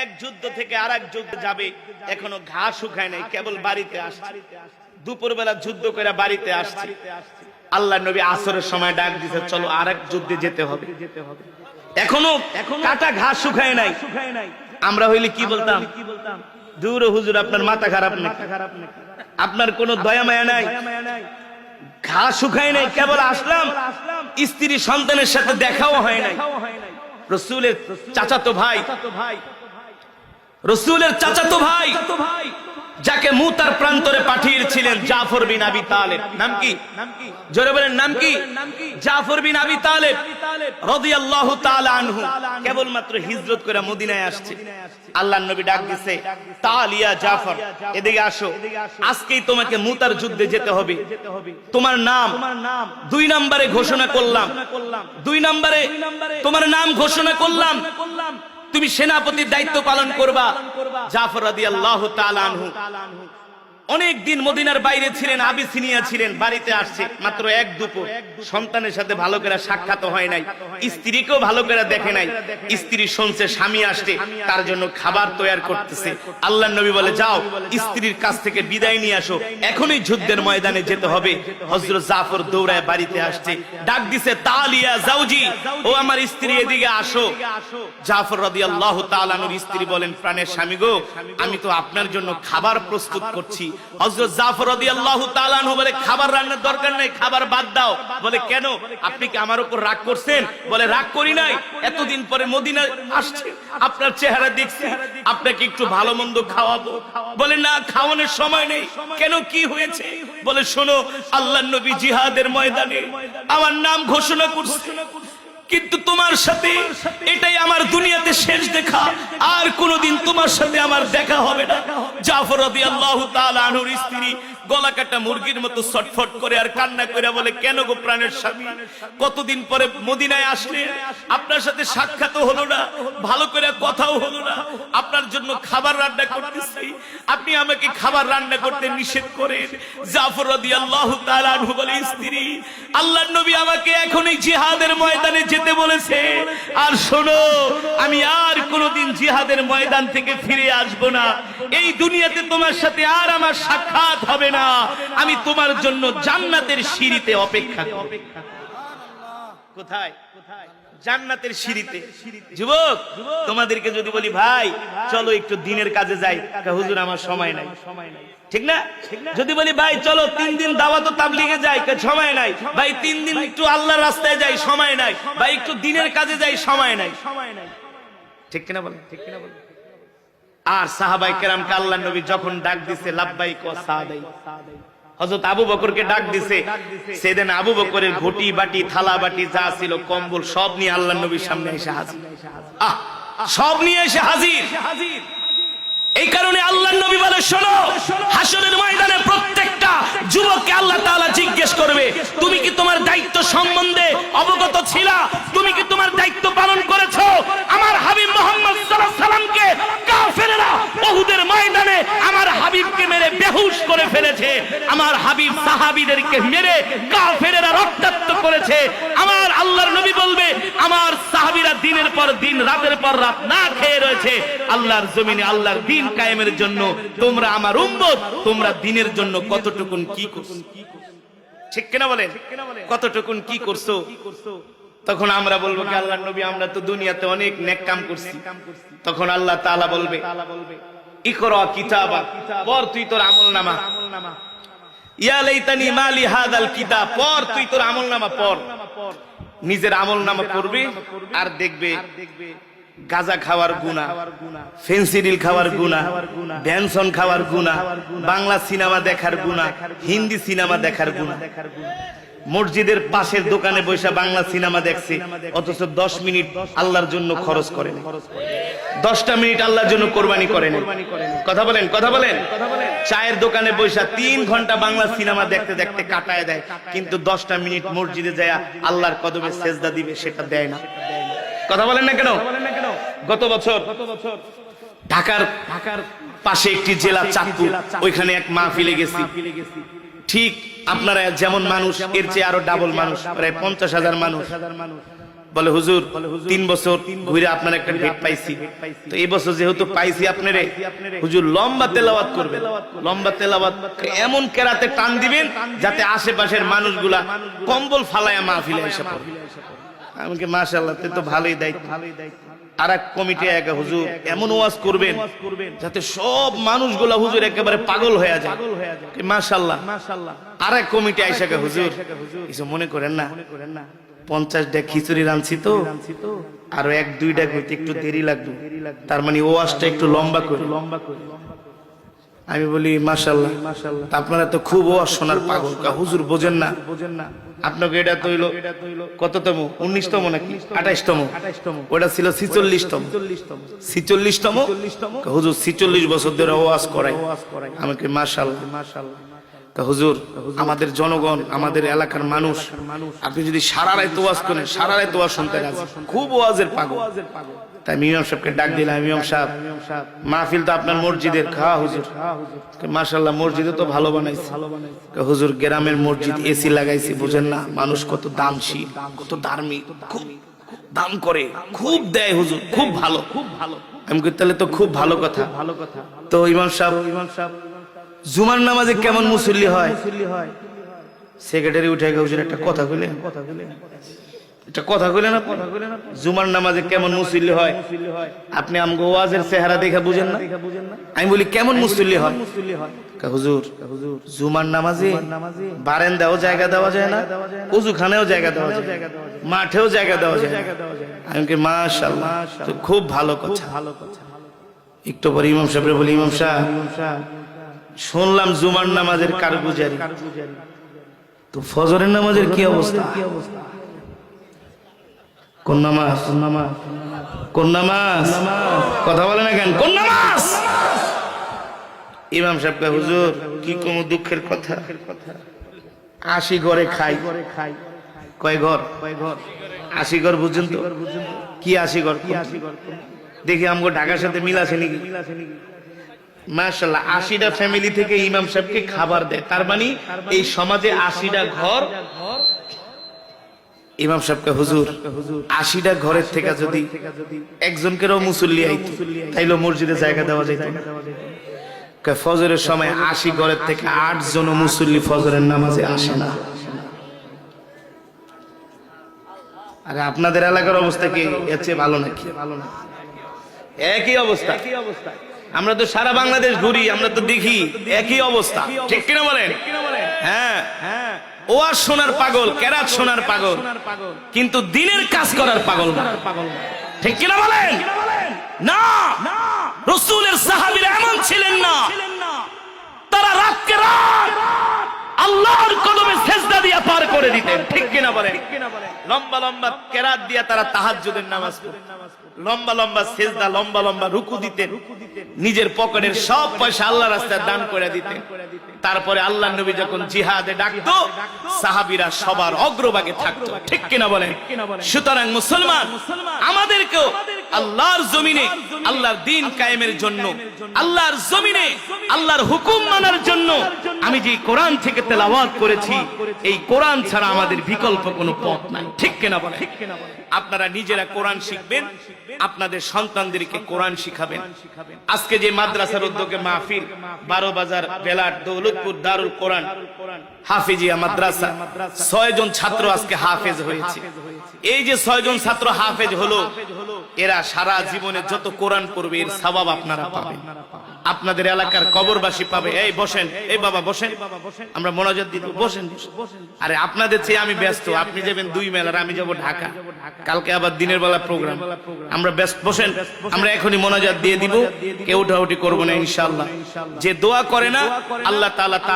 এক যুদ্ধ থেকে আর এক যুদ্ধ যাবে এখনও ঘা শুকায় নাই কেবল বাড়িতে আসছে। দুপুরবেলা যুদ্ধ করে বাড়িতে আসছে। আল্লাহ নবী আসরের সময় ডাক দিছে চলো আর এক যুদ্ধে যেতে হবে। এখনও কাটা ঘাস শুকায় নাই। আমরা হইলে কি বলতাম? দূর হুজুর আপনার মাথা খারাপ নাকি? আপনার কোনো দয়া মায়া নাই? ঘাস শুকায় নাই কেবল আসলাম। স্ত্রী সন্তানের সাথে দেখাও হয় নাই। রসুলের চাচাতো ভাই রসুলের চাচাতো ভাই, যাকে মুতার প্রান্তরে পাঠিয়েছিলেন জাফর বিন আবি তালেব। নাম কি? জোরে বলেন, নাম কি? জাফর বিন আবি তালেব রাদিয়াল্লাহু তাআলা আনহু। কেবলমাত্র হিজরত করে মদিনায় আসছে। আল্লাহর নবী ডাক তালিয়া জাফর, এদিকে আসো। আজকেই তোমাকে মুতার যুদ্ধে যেতে হবে। তোমার নাম, দুই নম্বরে ঘোষণা করলাম। দুই নম্বরে তোমার নাম ঘোষণা করলাম। তুমি সেনাপতির দায়িত্ব পালন করবা। জাফর রাদিয়াল্লাহু তাআলা আনহু। অনেক দিন মদিনার বাইরে ছিলেন, আবিসিনিয়া ছিলেন, বাড়িতে আসছে, মাত্র এক দুপুর সন্তানের সাথে ভালো করে সাক্ষাৎ হয় নাই, স্ত্রীকেও ভালো করে দেখে নাই। স্ত্রী শুনছে, স্বামী আসছে, তার জন্য খাবার তৈরি করতেছে। আল্লাহ নবী বলে, যাও, স্ত্রীর কাছ থেকে বিদায় নিয়ে আসো। এখনই যুদ্ধের ময়দানে যেতে হবে। হজরত জাফর দৌড়ায় বাড়িতে আসছে, ডাক দিছে, তালিয়া জাউজি ও আমার স্ত্রী, এদিকে আসো। জাফর রাদিয়াল্লাহু তাআলা আনহুর স্ত্রী বলেন, প্রাণের স্বামী গো, আমি তো আপনার জন্য খাবার প্রস্তুত করছি। এতদিন পরে আসছে। আপনার চেহারা আপনাকে একটু ভালো মন্দ খাওয়াবো। বলে, না, খাওয়ানোর সময় নেই। কেন? কি হয়েছে? বলে, শোনো আল্লাহ নবী জিহাদের ময়দানে আমার নাম ঘোষণা করছে। কিন্তু তোমার সাথে এটাই আমার দুনিয়াতে শেষ দেখা। আর কোনোদিন তোমার সাথে আমার দেখা হবে না। জাফর রাদিয়াল্লাহু তাআলা আনহুর স্ত্রী গলা কাটা মুরগির মতো ছটফট করে আর কান্না করে বলে, কেন গো প্রাণের স্বামী? কতদিন পরে মদিনায় আসলে? আপনার সাথে সাক্ষাৎ হলো না, ভালো করে কথাও হলো না। আপনার জন্য খাবার রান্না করতেছি। আপনি আমাকে খাবার রান্না করতে নিষেধ করেন। জাফর রাদিয়াল্লাহু তাআলা আনহু বলে, স্ত্রী, আল্লাহর নবী আমাকে এখন এই জিহাদের ময়দানে যেতে বলেছে। আর শোনো, আমি আর কোনোদিন জিহাদের ময়দান থেকে ফিরে আসব না। এই দুনিয়াতে তোমার সাথে আর আমার সাক্ষাৎ হবে না, আমি তোমার জন্য জান্নাতের সিঁড়িতে অপেক্ষা করব। কোথায়? জান্নাতের সিঁড়িতে। যুবক, তোমাদেরকে যদি বলি, ভাই, চলো একটু দিনের কাজে যাই। হুজুর, আমার সময় নাই। ঠিক না? যদি বলি, ভাই, চলো, তিন দিন দাওয়াত তাবলিগে যাই। সময় নাই। ভাই, তিন দিন একটু আল্লাহর রাস্তায় যাই। সময় নাই। ভাই, একটু দিনের কাজে যাই। সময় নাই। ঠিক কিনা বলেন? ঠিক কিনা বলেন? আর সাহাবাই কেরামকে আল্লাহ নবী যখন ডাক দিছে, লাব্বাইক ওয়া সাদাই হযরত আবু বকরকে ডাক দিছে, সেদিন আবু বকরের ঘটি, বাটি, থালা, বাটি যা ছিল, কম্বল সব নিয়ে আল্লাহ নবীর সামনে এসে হাজির। সব নিয়ে এসে হাজির। এই কারণে আল্লাহ নবী বলে, শোনো, হাসরের ময়দানে প্রত্যেকটা যুবককে আল্লাহ তাআলা জিজ্ঞেস করবে, তুমি কি তোমার দায়িত্ব সম্বন্ধে অবগত ছিলা? তুমি কি তোমার দায়িত্ব পালন করেছ? আমার হাবিব মোহাম্মদ সাল্লাল্লাহু আলাইহি সাল্লামকে কাফেররা উহুদের ময়দানে আমার হাবিবকে মেরে বেহুশ করে ফেলেছে আমার হাবিব সাহাবীদেরকে মেরে কাফেররা রক্তাক্ত করেছে। আমার আল্লাহর নবী বলবে, আমার সাহাবীরা দিনের পর দিন, রাতের পর রাত না খেয়ে রয়েছে। আল্লাহর জমিনে আল্লাহর দিন কায়েমের জন্য তোমরা আমার উম্মত, তোমরা দিনের জন্য কতটুকুন কি করছ? ঠিক কিনা বলেন? কতটুকুন কি করছ? তখন আমরা বলব কি আল্লাহ নবী, আমরা তো দুনিয়াতে অনেক নেক কাম করছি। তখন আল্লাহ তাআলা বলবে, ইকরা কিতাবা, পর তুই তোর আমল নামা ইয়া লাইতানি মালি হাদাল কিতাব, পড়, তুই তোর আমলনামা পড়। নিজের আমলনামা পড়বি আর দেখবে গাজা খাওয়ার গুণা ফেন্সিডিল খাওয়ার গুণা ড্যানসন খাওয়ার গুণা বাংলা সিনেমা দেখার গুণা হিন্দি সিনেমা দেখার গুণা মসজিদের পাশের দোকানে বসে বাংলা সিনেমা দেখছে। অথচ দশ মিনিট আল্লাহর জন্য খরচ করেন দশটা মিনিট আল্লাহর জন্য কোরবানি করেন কথা বলেন কথা বলেন। চায়ের দোকানে বসে তিন ঘণ্টা বাংলা সিনেমা দেখতে দেখতে কাটায় দেয়। কিন্তু দশটা মিনিট মসজিদে যায় আল্লাহর কদমে সেজদা দিবে, সেটা দেয় না। কথা বলেন না কেন? গত বছর ঢাকার ঢাকার পাশে একটি জেলা চাঁদপুর, ওইখানে এক মাহফিলে গেছি। ঠিক আপনারা যেমন মানুষ, এর চেয়ে আরও ডাবল মানুষ, প্রায় পঞ্চাশ হাজার মানুষ। বলে, হুজুর, তিন বছর ঘুরে আপনার একটা ডেট পাইছি। তো এই বছর যেহেতু পাইছি আপনারে, হুজুর, লম্বা তেলাওয়াত করবে লম্বা তেলাওয়াত এমন কেরাতে টান দিবেন যাতে আশেপাশের মানুষগুলা কম্বল ফালায়া মাহফিলে এসে পড়ে। আমাকে মাশাআল্লাহ, তে তো ভালোই দায়িত্ব ভালোই দায়িত্ব। আর এক কমিটি একা হুজুর এমন ওয়াজ করবেন। যাতে সব মানুষগুলা হুজুর একেবারে পাগল হয়ে যায়। মাশাল্লাহ আর এক কমিটি আইসাকে হুজুর। কিছু মনে করেন না খিচুড়ি রাঁধছি তো আরও এক দুই করতে একটু দেরি লাগবে। তার মানে ওয়াজটা একটু লম্বা করে। লম্বা করে। আমি বলি মাশাল্লাহ তা আপনারা তো খুব শোনার পাগল। হুজুর বোঝেন না। বোঝেন না আপনাকে এটা তৈল কততম? উনিশতম নাকি? আঠাইশতম। ওটা ছিল ছিচল্লিশতম। ছিচল্লিশতম? হুজুর, ছিচল্লিশ বছর ধরে ওয়াজ করাই আমাকে মাশাল্লাহ তা হুজুর, আমাদের জনগণ, আমাদের এলাকার মানুষ, আপনি যদি সারা রায় তোয়াজ করেন, সারা রায় তোয়াজ শুনতে খুব ওয়াজের পাগল। তাই মিমাম সাহেবকে ডাক দিলাম মিমাম সাহেব, মাহফিল তো আপনার মসজিদের খাওয়া হুজুর। মাশাল্লাহ মসজিদে তো ভালো বানাইছে। হুজুর, গ্রামের মসজিদ, এসি লাগাইছি, বুঝেন না? মানুষ কত দামশীল কত ধার্মিক খুব দাম করে, খুব দেয় হুজুর, খুব ভালো। খুব ভালো আমি তাহলে তো খুব ভালো কথা। ভালো কথা তো ইমাম সাহেব ইমাম সাহেব, জুমার নামাজে কেমন মুসল্লি হয়? সেক্রেটারি উঠে হুজুর একটা কথা কইলে? কথা কইলে এটা কথা কইলে না? কথা কইলে জুমার নামাজে কেমন মুসল্লি হয়? আপনি আমগো ওয়াজের চেহারা দেখে বুঝেন না? আমি বলি, কেমন মুসল্লি হয়? হুজুর, জুমার নামাজে বারান্দাও জায়গা দেওয়া যায় না, উজুখানেও জায়গা দেওয়া যায় মাঠেও জায়গা দেওয়া যায় আমি কি খুব ভালো কথা ভালো কথা। একটু পরে ইমাম সাহেব বলি, ইমাম সাহেব, শুনলাম জুমার নামাজের কারগুজারি। তো ফজরের নামাজের কি অবস্থা? কোন নামাজ? কোন নামাজ? কোন নামাজ? কথা বলে না কেন? কোন নামাজ? ইমাম সাহেবকে হুজুর কি কোন দুঃখের কথা? আশি ঘরে খাই। খাই কয় ঘর? কয় ঘর আশি ঘর বুঝছেন তো? কি আশি ঘর কি আশি ঘর? দেখি আমগো ঢাকার সাথে মিল আছে নাকি মিল আছে নাকি? মাশাল্লাহ আশিটা ফ্যামিলি থেকে ইমাম সাহেবকে খাবার দেয়। তার মানে এই সমাজে আশিটা ঘর, ইমাম সাহেবকে হুজুর আশিটা ঘরের থেকে যদি একজনকেও মুসল্লি আইত তাইলে মসজিদে জায়গা দেওয়া ফজরের সময় আশি ঘরের থেকে আট জন মুসল্লি ফজরের নামাজে আসে না। আরে আপনাদের এলাকার অবস্থা কি? এর চেয়ে ভালো নাকি? ভালো না একই অবস্থা। আমরা তো সারা বাংলাদেশ ঘুরি, আমরা তো দেখি একই অবস্থা। ঠিক কিনা বলেন? হ্যাঁ। হ্যাঁ ও সোনার পাগল, কেরাত সোনার পাগল, কিন্তু দিনের কাজ করার পাগল না। ঠিক কিনা বলেন? না। রসুলের সাহাবীরা এমন ছিলেন না। তারা রাতকে রাত আল্লাহর কদমে সেজদা দিয়া পার করে দিতেন। ঠিক কিনা বলেন? লম্বা লম্বা কেরাত দিয়া তারা তাহাজ্জুদের নামাজ পড়তেন লম্বা লম্বা সেজদা, লম্বা লম্বা রুকু দিতেন। নিজের পকেটের সব পয়সা আল্লাহ রাস্তায় দান করে দিতেন। তারপরে আল্লাহ নবী যখন জিহাদে ডাকতো সাহাবিরা সবার অগ্রভাগে থাকতো। ঠিক কিনা বলেন? সুতরাং মুসলমান আমাদেরকেও আল্লাহর জমিনে আল্লাহর দিন কায়েমের জন্য, আল্লাহর জমিনে আল্লাহর হুকুম মানার জন্য আমি যে কোরআন থেকে তেলাওয়াত করেছি, এই কোরআন ছাড়া আমাদের বিকল্প কোনো পথ নাই। ঠিক কিনা বলেন? আপনারা নিজেরা কোরআন শিখবেন, আপনাদের সন্তানদেরকে কোরআন শিখাবেন। আজকে যে মাদ্রাসার উদ্যোগে মাহফিল, বারো বাজার বেলার দৌলতপুর, দারুল কোরআন, হাফিজিয়া মাদ্রাসা ছয় জন ছাত্র আজকে হাফেজ হয়েছে। এই যে ছয় জন ছাত্র হাফেজ হলো এরা সারা জীবনে যত কোরআন পড়বে, এর সবাব আপনারা পাবেন। আপনাদের এলাকার কবরবাসী পাবে। এই বসেন, এই বাবা বসেন। আমরা মনোযোগ দিব বসেন আরে আপনাদের চেয়ে আমি ব্যস্ত। আপনি যাবেন দুই মেলার আমি যাব ঢাকা। কালকে আবার দিনের বেলা প্রোগ্রাম। আমরা ব্যস্ত, বসেন। আমরা এখনই মনোজাত দিয়ে দিব। কেউ উঠাউটি করব না ইনশাল্লাহ যে দোয়া করে না, আল্লাহ তাআলা তার